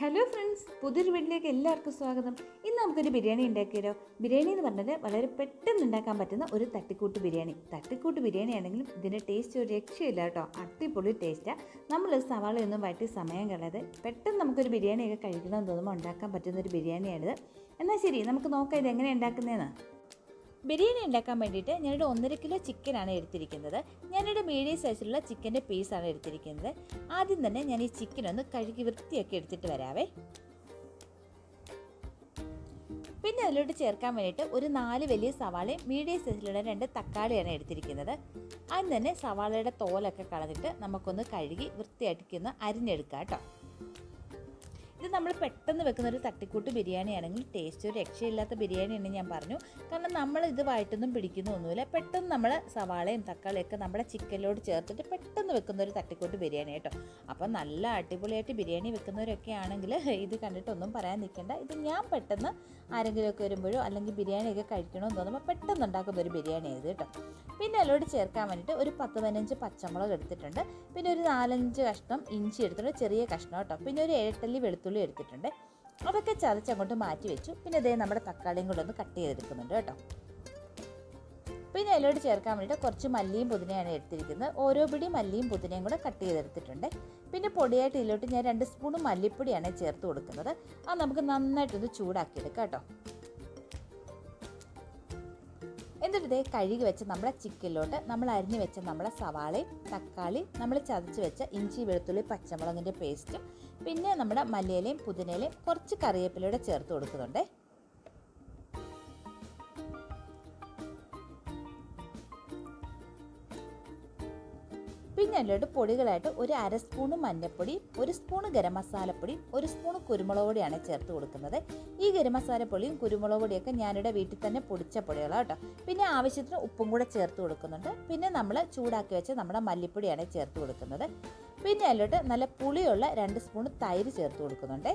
Hello friends പുതിയൊരു വീട്ടിലേക്ക് എല്ലാവർക്കും സ്വാഗതം. ഇന്ന് നമുക്കൊരു ബിരിയാണി ഉണ്ടാക്കിയാലോ ബിരിയാണി എന്ന് പറഞ്ഞാൽ വളരെ പെട്ടെന്ന് ഉണ്ടാക്കാൻ പറ്റുന്ന ഒരു തട്ടിക്കൂട്ട് ബിരിയാണി. തട്ടിക്കൂട്ട് ബിരിയാണി ആണെങ്കിലും ഇതിന്റെ ടേസ്റ്റ് ഒരു രക്ഷയില്ല കേട്ടോ. അടിപൊളി ടേസ്റ്റാണ് നമ്മൾ സവാളയൊന്നും വഴറ്റി സമയം കളയാതെ പെട്ടെന്ന് നമുക്കൊരു ബിരിയാണിയൊക്കെ കഴിക്കണമെന്ന് തോന്നുമ്പോൾ ഉണ്ടാക്കാൻ പറ്റുന്ന ഒരു ബിരിയാണിയാണിത്. എന്നാൽ ശരി നമുക്ക് നോക്കാം ഇത് എങ്ങനെ ഉണ്ടാക്കുന്നതെന്ന് ബിരിയാണി ഉണ്ടാക്കാൻ വേണ്ടിയിട്ട് ഞാനൊരു ഒന്നര കിലോ ചിക്കനാണ് എടുത്തിരിക്കുന്നത്. ഞാനൊരു മീഡിയം സൈസിലുള്ള ചിക്കന്റെ പീസാണ് എടുത്തിരിക്കുന്നത്. ആദ്യം തന്നെ ഞാൻ ഈ ചിക്കൻ ഒന്ന് കഴുകി വൃത്തിയാക്കി എടുത്തിട്ട് വരാവേ. പിന്നെ അതിലോട്ട് ചേർക്കാൻ വേണ്ടിയിട്ട് ഒരു നാല് വലിയ സവാളയും മീഡിയം സൈസിലുള്ള രണ്ട് തക്കാളിയാണ് എടുത്തിരിക്കുന്നത്. അതിന് തന്നെ സവാളയുടെ തോലൊക്കെ കളഞ്ഞിട്ട് നമുക്കൊന്ന് കഴുകി വൃത്തിയായിട്ടൊന്ന് അരിഞ്ഞെടുക്കാം കേട്ടോ. ഇത് നമ്മൾ പെട്ടെന്ന് വെക്കുന്ന ഒരു തട്ടിക്കൂട്ട് ബിരിയാണി ആണെങ്കിൽ ടേസ്റ്റ് ഒരു രക്ഷയില്ലാത്ത ബിരിയാണി എന്ന് ഞാൻ പറഞ്ഞു. കാരണം നമ്മൾ ഇത് വായിട്ടൊന്നും പിടിക്കുന്നൊന്നുമില്ല പെട്ടെന്ന് നമ്മൾ സവാളയും തക്കാളിയൊക്കെ നമ്മുടെ ചിക്കനിലോട് ചേർത്തിട്ട് പെട്ടെന്ന് വെക്കുന്ന ഒരു തട്ടിക്കൂട്ട് ബിരിയാണി കേട്ടോ. അപ്പോൾ നല്ല അടിപൊളിയായിട്ട് ബിരിയാണി വെക്കുന്നവരൊക്കെ ആണെങ്കിൽ ഇത് കണ്ടിട്ടൊന്നും പറയാൻ നിൽക്കേണ്ട. ഇത് ഞാൻ പെട്ടെന്ന് ആരെങ്കിലുമൊക്കെ വരുമ്പോഴോ അല്ലെങ്കിൽ ബിരിയാണിയൊക്കെ കഴിക്കണമെന്ന് തോന്നുമ്പോൾ പെട്ടെന്ന് ഉണ്ടാക്കുന്ന ഒരു ബിരിയാണി ഇത് കേട്ടോ. പിന്നെ അതിലോട് ചേർക്കാൻ വേണ്ടിയിട്ട് ഒരു പത്ത് പതിനഞ്ച് പച്ചമുളക് എടുത്തിട്ടുണ്ട്. പിന്നെ ഒരു നാലഞ്ച് കഷ്ണം ഇഞ്ചി എടുത്തിട്ടുണ്ട്. ചെറിയ കഷ്ണം കേട്ടോ. പിന്നെ ഒരു ഏഴട്ടല്ലി വെളുത്തുള്ളി എടുത്തിട്ടുണ്ട്. അതൊക്കെ ചതച്ച് അങ്ങോട്ട് മാറ്റി വെച്ചു. പിന്നെ ഇതേ നമ്മുടെ തക്കാളിയും കൂടെ ഒന്ന് കട്ട് ചെയ്തെടുക്കുന്നുണ്ട് കേട്ടോ. പിന്നെ അതിലോട്ട് ചേർക്കാൻ വേണ്ടിയിട്ട് കുറച്ച് മല്ലിയും പുതിനയാണ് എടുത്തിരിക്കുന്നത്. ഓരോ പിടി മല്ലിയും പുതിനയും കൂടെ കട്ട് ചെയ്തെടുത്തിട്ടുണ്ട്. പിന്നെ പൊടിയായിട്ട് ഇതിലോട്ട് ഞാൻ രണ്ട് സ്പൂൺ മല്ലിപ്പൊടിയാണ് ചേർത്ത് കൊടുക്കുന്നത്. അത് നമുക്ക് നന്നായിട്ടൊന്ന് ചൂടാക്കിയെടുക്കാം കേട്ടോ. എന്നിട്ട് ഇതേ കഴുകി വെച്ച നമ്മുടെ ചിക്കനിലോട്ട് നമ്മൾ അരിഞ്ഞു വെച്ച നമ്മുടെ സവാളയും തക്കാളി നമ്മൾ ചതച്ച് വെച്ച ഇഞ്ചി വെളുത്തുള്ളി പച്ചമുളകിന്റെ പേസ്റ്റും പിന്നെ നമ്മുടെ മല്ലിയിലയും പുതിനയിലയും കുറച്ച് കറിവേപ്പിലൂടെ ചേർത്ത് കൊടുക്കുന്നുണ്ട്. പിന്നെ അതിലോട്ട് പൊടികളായിട്ട് ഒരു അര സ്പൂണ് മഞ്ഞൾപ്പൊടി ഒരു സ്പൂണ് ഗരം മസാലപ്പൊടി ഒരു സ്പൂണ് കുരുമുളക് പൊടിയാണ് ചേർത്ത് കൊടുക്കുന്നത്. ഈ ഗരം മസാലപ്പൊടിയും കുരുമുളക് പൊടിയൊക്കെ ഞാനിവിടെ വീട്ടിൽ തന്നെ പൊടിച്ച പൊടികളാണ് കേട്ടോ. പിന്നെ ആവശ്യത്തിന് ഉപ്പും കൂടെ ചേർത്ത് കൊടുക്കുന്നുണ്ട്. പിന്നെ നമ്മൾ ചൂടാക്കി വെച്ച നമ്മുടെ മല്ലിപ്പൊടിയാണ് ചേർത്ത് കൊടുക്കുന്നത്. പിന്നെ അതിലോട്ട് നല്ല പുളിയുള്ള രണ്ട് സ്പൂൺ തൈര് ചേർത്ത് കൊടുക്കുന്നുണ്ട്.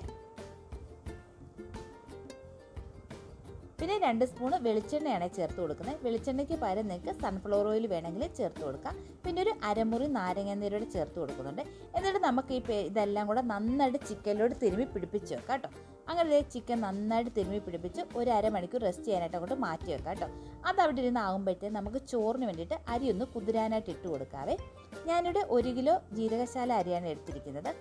പിന്നെ രണ്ട് സ്പൂൺ വെളിച്ചെണ്ണയാണ് ചേർത്ത് കൊടുക്കുന്നത്. വെളിച്ചെണ്ണയ്ക്ക് പകരം നിങ്ങൾക്ക് സൺഫ്ലവർ ഓയിൽ വേണമെങ്കിൽ ചേർത്ത് കൊടുക്കാം. പിന്നെ ഒരു അരമുറി നാരങ്ങ നീരോട് ചേർത്ത് കൊടുക്കുന്നുണ്ട്. എന്നിട്ട് നമുക്ക് ഈ ഇതെല്ലാം കൂടെ നന്നായിട്ട് ചിക്കനിലോട് തിരുമ്മി പിടിപ്പിച്ച് വെക്കാം കേട്ടോ. അങ്ങനെ ചിക്കൻ നന്നായിട്ട് തിരുമ്മി പിടിപ്പിച്ച് ഒരു അരമണിക്കൂർ റെസ്റ്റ് ചെയ്യാനായിട്ട് അങ്ങോട്ട് മാറ്റി വെക്കാം കേട്ടോ. അത് അവിടെ ഇരുന്ന് ആകുമ്പോഴത്തേക്ക് നമുക്ക് ചോറിന് വേണ്ടിയിട്ട് അരി ഒന്ന് കുതിരാനായിട്ട് ഇട്ട് കൊടുക്കാവേ. ഞാനിവിടെ ഒരു കിലോ ജീരകശാല അരിയാണ് എടുത്തിരിക്കുന്നത്.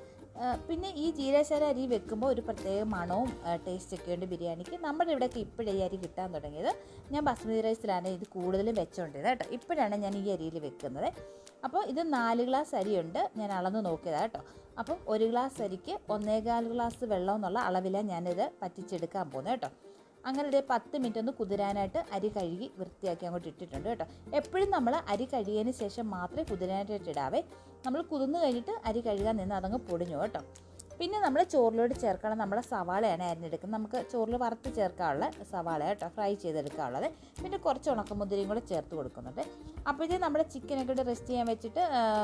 പിന്നെ ഈ ജീരാശാല അരി വെക്കുമ്പോൾ ഒരു പ്രത്യേക മണവും ടേസ്റ്റ് ഒക്കെ ഉണ്ട് ബിരിയാണിക്ക്. നമ്മുടെ ഇവിടെയൊക്കെ ഇപ്പോഴേ അരി കിട്ടാൻ തുടങ്ങിയത്. ഞാൻ ബസ്മതി റൈസിലാണ് ഇത് കൂടുതലും വെച്ചുകൊണ്ടിരുന്നത് കേട്ടോ. ഇപ്പോഴാണ് ഞാൻ ഈ അരിയിൽ വെക്കുന്നത്. അപ്പോൾ ഇത് നാല് ഗ്ലാസ് അരിയുണ്ട്. ഞാൻ അളന്ന് നോക്കിയതാണ് കേട്ടോ. അപ്പം ഒരു ഗ്ലാസ് അരിക്ക് ഒന്നേകാൽ ഗ്ലാസ് വെള്ളം എന്നുള്ള അളവിലാണ് ഞാനിത് പറ്റിച്ചെടുക്കാൻ പോകുന്നത് കേട്ടോ. അങ്ങനെ ഒരു പത്ത് മിനിറ്റ് ഒന്ന് കുതിരാനായിട്ട് അരി കഴുകി വൃത്തിയാക്കി അങ്ങോട്ട് ഇട്ടിട്ടുണ്ട് കേട്ടോ. എപ്പോഴും നമ്മൾ അരി കഴുകിയതിന് ശേഷം മാത്രമേ കുതിരാനായിട്ട് ഇടാവേ. നമ്മൾ കുതിർന്ന് കഴിഞ്ഞിട്ട് അരി കഴുകാൻ നിന്ന് അതങ്ങ് പൊടിഞ്ഞു കേട്ടോ. പിന്നെ നമ്മൾ ചോറിലോട് ചേർക്കണം നമ്മളെ സവാളയാണ് അരിഞ്ഞെടുക്കുന്നത്. നമുക്ക് ചോറിൽ വറുത്ത് ചേർക്കാനുള്ള സവാള കേട്ടോ ഫ്രൈ ചെയ്തെടുക്കാനുള്ളത്. പിന്നെ കുറച്ച് ഉണക്കമുന്തിരിയും കൂടെ ചേർത്ത് കൊടുക്കുന്നുണ്ട്. അപ്പോഴത്തേ നമ്മുടെ ചിക്കനൊക്കെ ഇട്ട് റെസ്റ്റ് ചെയ്യാൻ വെച്ചിട്ട്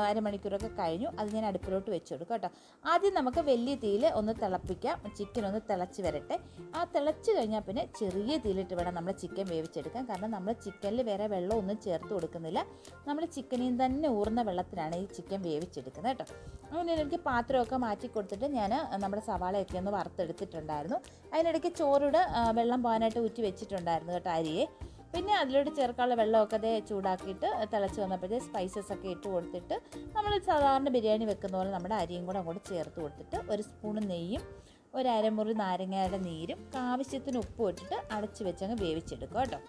അരമണിക്കൂറൊക്കെ കഴിഞ്ഞു. അത് ഞാൻ അടുപ്പിലോട്ട് വെച്ച് കൊടുക്കും കേട്ടോ. ആദ്യം നമുക്ക് വലിയ തീയിൽ ഒന്ന് തിളപ്പിക്കാം. ചിക്കൻ ഒന്ന് തിളച്ച് വരട്ടെ. ആ തിളച്ച് കഴിഞ്ഞാൽ പിന്നെ ചെറിയ തീയിലിട്ട് വേണം നമ്മൾ ചിക്കൻ വേവിച്ചെടുക്കാൻ. കാരണം നമ്മൾ ചിക്കനിൽ വേറെ വെള്ളം ഒന്നും ചേർത്ത് കൊടുക്കുന്നില്ല. നമ്മൾ ചിക്കനിൽ തന്നെ ഊർന്ന വെള്ളത്തിലാണ് ഈ ചിക്കൻ വേവിച്ചെടുക്കുന്നത് കേട്ടോ. അങ്ങനെ എനിക്ക് പാത്രമൊക്കെ മാറ്റി കൊടുത്തിട്ട് ഞാൻ നമ്മുടെ സവാളയൊക്കെ ഒന്ന് വറുത്തെടുത്തിട്ടുണ്ടായിരുന്നു. അതിനിടയ്ക്ക് ചോറിട് വെള്ളം പോകാനായിട്ട് ഊറ്റി വെച്ചിട്ടുണ്ടായിരുന്നു കേട്ടോ അരിയെ. പിന്നെ അതിലോട്ട് ചേർക്കാനുള്ള വെള്ളമൊക്കെ അതേ ചൂടാക്കിയിട്ട് തിളച്ച് വന്നപ്പോഴേ സ്പൈസസ് ഒക്കെ ഇട്ട് കൊടുത്തിട്ട് നമ്മൾ സാധാരണ ബിരിയാണി വെക്കുന്ന പോലെ നമ്മുടെ അരിയും കൂടെ അങ്ങോട്ട് ചേർത്ത് കൊടുത്തിട്ട് ഒരു സ്പൂൺ നെയ്യും ഒരു അരമുറി നാരങ്ങയുടെ നീരും ആവശ്യത്തിന് ഉപ്പും ഇട്ടിട്ട് അടച്ച് വെച്ചങ്ങ് വേവിച്ചെടുക്കുക കേട്ടോ.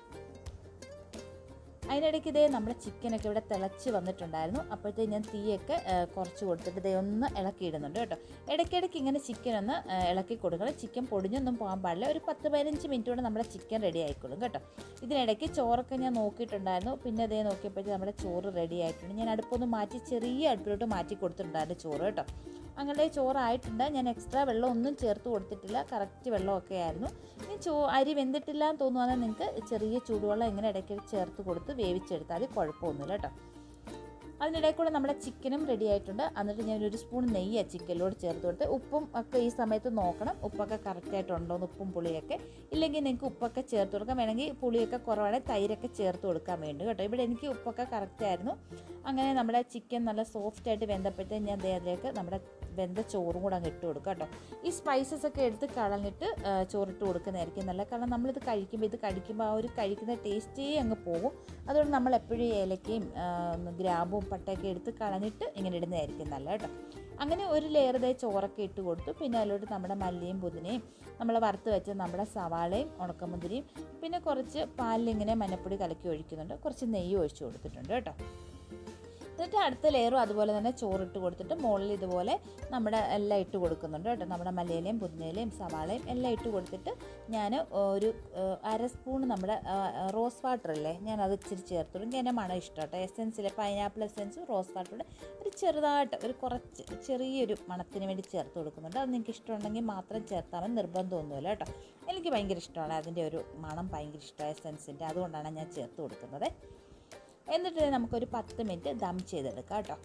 അതിനിടയ്ക്ക് ഇതേ നമ്മുടെ ചിക്കനൊക്കെ ഇവിടെ തിളച്ച് വന്നിട്ടുണ്ടായിരുന്നു. അപ്പോഴത്തേക്ക് ഞാൻ തീയൊക്കെ കുറച്ച് കൊടുത്തിട്ട് ഇതേ ഒന്ന് ഇളക്കിയിടുന്നുണ്ട് കേട്ടോ. ഇടയ്ക്കിടയ്ക്ക് ഇങ്ങനെ ചിക്കൻ ഒന്ന് ഇളക്കി കൊടുക്കണം. ചിക്കൻ പൊടിഞ്ഞൊന്നും പോകാൻ പാടില്ല. ഒരു പത്ത് പതിനഞ്ച് മിനിറ്റ് കൊണ്ട് നമ്മുടെ ചിക്കൻ റെഡി ആയിക്കോളും കേട്ടോ. ഇതിനിടയ്ക്ക് ചോറൊക്കെ ഞാൻ നോക്കിയിട്ടുണ്ടായിരുന്നു. പിന്നെ അതേ നോക്കിയപ്പോഴത്തേക്ക് നമ്മുടെ ചോറ് റെഡി ആയിട്ടുണ്ട്. ഞാൻ അടുപ്പൊന്ന് മാറ്റി ചെറിയ അടുപ്പിലോട്ട് മാറ്റി കൊടുത്തിട്ടുണ്ടായിരുന്നു ചോറ് കേട്ടോ. അങ്ങനെ ചോറായിട്ടുണ്ട്. ഞാൻ എക്സ്ട്രാ വെള്ളം ഒന്നും ചേർത്ത് കൊടുത്തിട്ടില്ല. കറക്റ്റ് വെള്ളമൊക്കെ ആയിരുന്നു. ഇനി ചോ അരി വെന്തിട്ടില്ല എന്ന് തോന്നുവാണെങ്കിൽ നിങ്ങൾക്ക് ചെറിയ ചൂടുവെള്ളം ഇങ്ങനെ ഇടയ്ക്ക് ചേർത്ത് കൊടുത്ത് വേവിച്ചെടുത്താൽ കുഴപ്പമൊന്നുമില്ല കേട്ടോ. അതിനിടയിൽ കൂടെ നമ്മുടെ ചിക്കനും റെഡി ആയിട്ടുണ്ട്. എന്നിട്ട് ഞാൻ ഒരു സ്പൂൺ നെയ്യ് ചിക്കനിലോട് ചേർത്ത് കൊടുത്ത് ഉപ്പും ഒക്കെ ഈ സമയത്ത് നോക്കണം. ഉപ്പൊക്കെ കറക്റ്റായിട്ടുണ്ടോ എന്ന് ഉപ്പും പുളിയൊക്കെ. ഇല്ലെങ്കിൽ നിങ്ങൾക്ക് ഉപ്പൊക്കെ ചേർത്ത് കൊടുക്കാം. വേണമെങ്കിൽ പുളിയൊക്കെ കുറവാണെങ്കിൽ തൈരൊക്കെ ചേർത്ത് കൊടുക്കാൻ വേണ്ടി കേട്ടോ. ഇവിടെ എനിക്ക് ഉപ്പൊക്കെ കറക്റ്റായിരുന്നു അങ്ങനെ നമ്മുടെ ചിക്കൻ നല്ല സോഫ്റ്റായിട്ട് വെന്തപ്പോഴത്തേക്ക് ഞാൻ അതിലേക്ക് നമ്മുടെ വെന്ത ചോറും കൂടെ അങ്ങ് ഇട്ട് കൊടുക്കുക കേട്ടോ. ഈ സ്പൈസസ് ഒക്കെ എടുത്ത് കളഞ്ഞിട്ട് ചോറിട്ട് കൊടുക്കുന്നതായിരിക്കും നല്ല കാരണം നമ്മളിത് കഴിക്കുമ്പോൾ ഇത് കഴിക്കുമ്പോൾ ആ ഒരു കഴിക്കുന്ന ടേസ്റ്റേ അങ്ങ് പോകും. അതുകൊണ്ട് നമ്മൾ എപ്പോഴും ഏലക്കയും ഗ്രാമ്പും പട്ടയൊക്കെ എടുത്ത് കളഞ്ഞിട്ട് ഇങ്ങനെ ഇടുന്നതായിരിക്കും നല്ല കേട്ടോ. അങ്ങനെ ഒരു ലെയർ ദേ ചോറൊക്കെ ഇട്ട് കൊടുത്തു. പിന്നെ അതിലോട്ട് നമ്മുടെ മല്ലിയും പുതിനയും നമ്മൾ വറുത്ത് വെച്ച നമ്മുടെ സവാളയും ഉണക്കമുന്തിരിയും പിന്നെ കുറച്ച് പാലിൽ ഇങ്ങനെ മഞ്ഞപ്പൊടി കലക്കി ഒഴിക്കുന്നുണ്ട്. കുറച്ച് നെയ്യ് ഒഴിച്ച് കൊടുത്തിട്ടുണ്ട് കേട്ടോ. എന്നിട്ട് അടുത്ത ലെയറും അതുപോലെ തന്നെ ചോറിട്ട് കൊടുത്തിട്ട് മുകളിൽ ഇതുപോലെ നമ്മുടെ എല്ലാം ഇട്ട് കൊടുക്കുന്നുണ്ട് കേട്ടോ. നമ്മുടെ മല്ലിയിലയും പുതിനയിലയും സവാളയും എല്ലാം ഇട്ട് കൊടുത്തിട്ട് ഞാൻ ഒരു അര സ്പൂൺ നമ്മുടെ റോസ് വാട്ടർ അല്ലേ ഞാൻ അത് ഇച്ചിരി ചേർത്തിടും എനിക്ക് എന്റെ മണം ഇഷ്ടം കേട്ടോ. എസെൻസിലെ പൈനാപ്പിൾ എസെൻസും റോസ് വാട്ടറുടെ ഒരു ചെറുതായിട്ട് ഒരു കുറച്ച് ചെറിയൊരു മണത്തിന് വേണ്ടി ചേർത്ത് കൊടുക്കുന്നുണ്ട്. അത് നിങ്ങൾക്ക് ഇഷ്ടമുണ്ടെങ്കിൽ മാത്രം ചേർത്താൽ മതി. നിർബന്ധമൊന്നുമില്ല കേട്ടോ. എനിക്ക് ഭയങ്കര ഇഷ്ടമാണ്. അതിന്റെ ഒരു മണം ഭയങ്കര ഇഷ്ടമാണ് എസെൻസിന്റെ അതുകൊണ്ടാണ് ഞാൻ ചേർത്ത് കൊടുക്കുന്നത്. എന്നിട്ട് നമുക്കൊരു പത്ത് മിനിറ്റ് ദം ചെയ്തെടുക്കാം കേട്ടോ.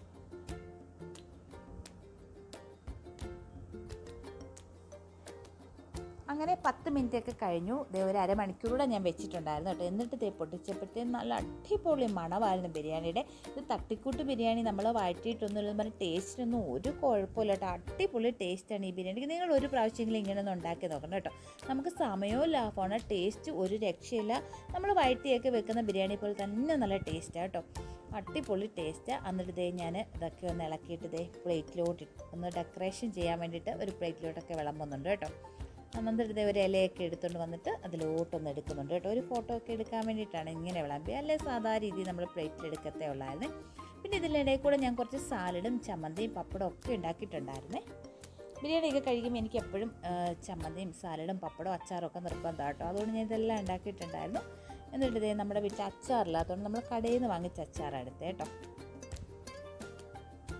അങ്ങനെ പത്ത് മിനിറ്റ് ഒക്കെ കഴിഞ്ഞു. ദേ ഒരു അരമണിക്കൂറൂടെ ഞാൻ വെച്ചിട്ടുണ്ടായിരുന്നു കേട്ടോ. എന്നിട്ട് ദേ പൊട്ടിച്ചപ്പോഴത്തേക്കും നല്ല അടിപൊളി മണമായിരുന്നു ബിരിയാണിയുടെ. ഇത് തട്ടിക്കൂട്ട് ബിരിയാണി നമ്മൾ വഴറ്റിയിട്ടൊന്നുമില്ലെന്ന് പറഞ്ഞാൽ ടേസ്റ്റിനൊന്നും ഒരു കുഴപ്പമില്ല കേട്ടോ. അടിപൊളി ടേസ്റ്റാണ് ഈ ബിരിയാണിക്ക് നിങ്ങൾ ഒരു പ്രാവശ്യമെങ്കിലും ഇങ്ങനെ ഒന്ന് ഉണ്ടാക്കി നോക്കണം കേട്ടോ. നമുക്ക് സമയവും ലാഭമാണ്. ടേസ്റ്റ് ഒരു രക്ഷയില്ല. നമ്മൾ വഴറ്റിയൊക്കെ വെക്കുന്ന ബിരിയാണി പോലെ തന്നെ നല്ല ടേസ്റ്റാണ് കേട്ടോ. അടിപൊളി ടേസ്റ്റ്. എന്നിട്ട് ദേ ഞാൻ ഇതൊക്കെ ഒന്ന് ഇളക്കിയിട്ട് ദേ പ്ലേറ്റിലോട്ട് ഒന്ന് ഡെക്കറേഷൻ ചെയ്യാൻ വേണ്ടിയിട്ട് ഒരു പ്ലേറ്റിലോട്ടൊക്കെ വിളമ്പുന്നുണ്ട് കേട്ടോ. എന്നിട്ട് ഒരു ഇലയൊക്കെ എടുത്തുകൊണ്ട് വന്നിട്ട് അതിലോട്ടൊന്ന് എടുക്കുന്നുണ്ട് കേട്ടോ. ഒരു ഫോട്ടോ ഒക്കെ എടുക്കാൻ വേണ്ടിയിട്ടാണ് ഇങ്ങനെ വിളമ്പി. അല്ലെ സാധാരണ രീതിയിൽ നമ്മൾ പ്ലേറ്റിൽ എടുക്കത്തേ ഉള്ളായിരുന്നേ. പിന്നെ ഇതിലിടയിൽ കൂടെ ഞാൻ കുറച്ച് സാലഡും ചമ്മന്തിയും പപ്പടവും ഒക്കെ ഉണ്ടാക്കിയിട്ടുണ്ടായിരുന്നേ. ബിരിയാണിയൊക്കെ കഴിക്കുമ്പോൾ എനിക്ക് എപ്പോഴും ചമ്മന്തിയും സാലഡും പപ്പടവും അച്ചാറും ഒക്കെ നിർബന്ധമാണ് കേട്ടോ. അതുകൊണ്ട് ഞാൻ ഇതെല്ലാം ഉണ്ടാക്കിയിട്ടുണ്ടായിരുന്നു. എന്നിട്ട് ഇതേ നമ്മുടെ വീട്ടിൽ അച്ചാറില്ലാത്തതുകൊണ്ട് നമ്മൾ കടയിൽ നിന്ന് വാങ്ങിച്ച അച്ചാറാണ് എടുത്തത് കേട്ടോ.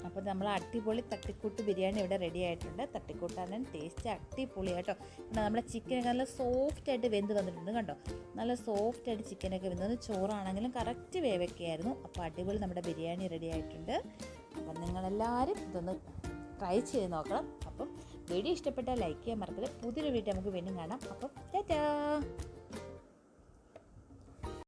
അപ്പോൾ നമ്മൾ അടിപൊളി തട്ടിക്കൂട്ട് ബിരിയാണി ഇവിടെ റെഡി ആയിട്ടുണ്ട്. തട്ടിക്കൂട്ടാണ് ടേസ്റ്റ് അടിപൊളി കേട്ടോ നമ്മുടെ ചിക്കനൊക്കെ നല്ല സോഫ്റ്റ് ആയിട്ട് വെന്ത് വന്നിട്ടുണ്ട് കണ്ടോ? നല്ല സോഫ്റ്റ് ആയിട്ട് ചിക്കനൊക്കെ വെന്തത് ചോറാണെങ്കിലും കറക്റ്റ് വേവൊക്കെയായിരുന്നു. അപ്പോൾ അടിപൊളി നമ്മുടെ ബിരിയാണി റെഡി ആയിട്ടുണ്ട്. അപ്പം നിങ്ങളെല്ലാവരും ഇതൊന്ന് ട്രൈ ചെയ്ത് നോക്കണം. അപ്പം വീഡിയോ ഇഷ്ടപ്പെട്ടാൽ ലൈക്ക് ചെയ്യാൻ മറക്കരുത്. പുതിയൊരു വീഡിയോ നമുക്ക് വീണ്ടും കാണാം. അപ്പം ടാറ്റാ!